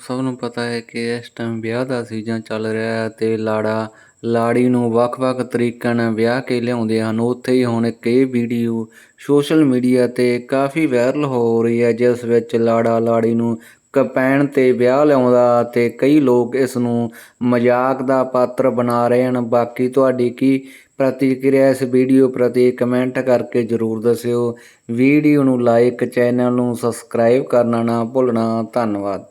ਸਭ ਨੂੰ ਪਤਾ ਹੈ ਕਿ ਇਸ ਟਾਈਮ ਵਿਆਹ ਦਾ ਸੀਜ਼ਨ ਚੱਲ ਰਿਹਾ ਹੈ ਤੇ ਲਾੜਾ, ਲਾੜੀ ਨੂੰ ਵੱਖ-ਵੱਖ ਤਰੀਕਿਆਂ ਨਾਲ ਵਿਆਹ ਕੇ ਲਿਆਉਂਦੇ ਹਨ। ਉੱਥੇ ਹੀ ਹੁਣ ਇੱਕ ਇਹ ਵੀਡੀਓ ਸੋਸ਼ਲ ਮੀਡੀਆ ਤੇ ਕਾਫੀ ਵਾਇਰਲ ਹੋ ਰਹੀ ਹੈ, ਜਿਸ ਵਿੱਚ ਲਾੜਾ, ਲਾੜੀ ਨੂੰ ਕਪੈਣ ਤੇ ਵਿਆਹ ਲਿਆਉਂਦਾ ਤੇ ਕਈ ਲੋਕ ਇਸ ਨੂੰ ਮਜ਼ਾਕ ਦਾ ਪਾਤਰ ਬਣਾ ਰਹੇ ਹਨ। ਬਾਕੀ ਤੁਹਾਡੀ ਕੀ ਪ੍ਰਤੀਕਿਰਿਆ ਇਸ ਵੀਡੀਓ ਪ੍ਰਤੀ ਕਮੈਂਟ ਕਰਕੇ ਜਰੂਰ ਦੱਸਿਓ। ਵੀਡੀਓ ਨੂੰ ਲਾਈਕ ਚੈਨਲ ਨੂੰ ਸਬਸਕ੍ਰਾਈਬ ਕਰਨਾ ਨਾ ਭੁੱਲਣਾ। ਧੰਨਵਾਦ।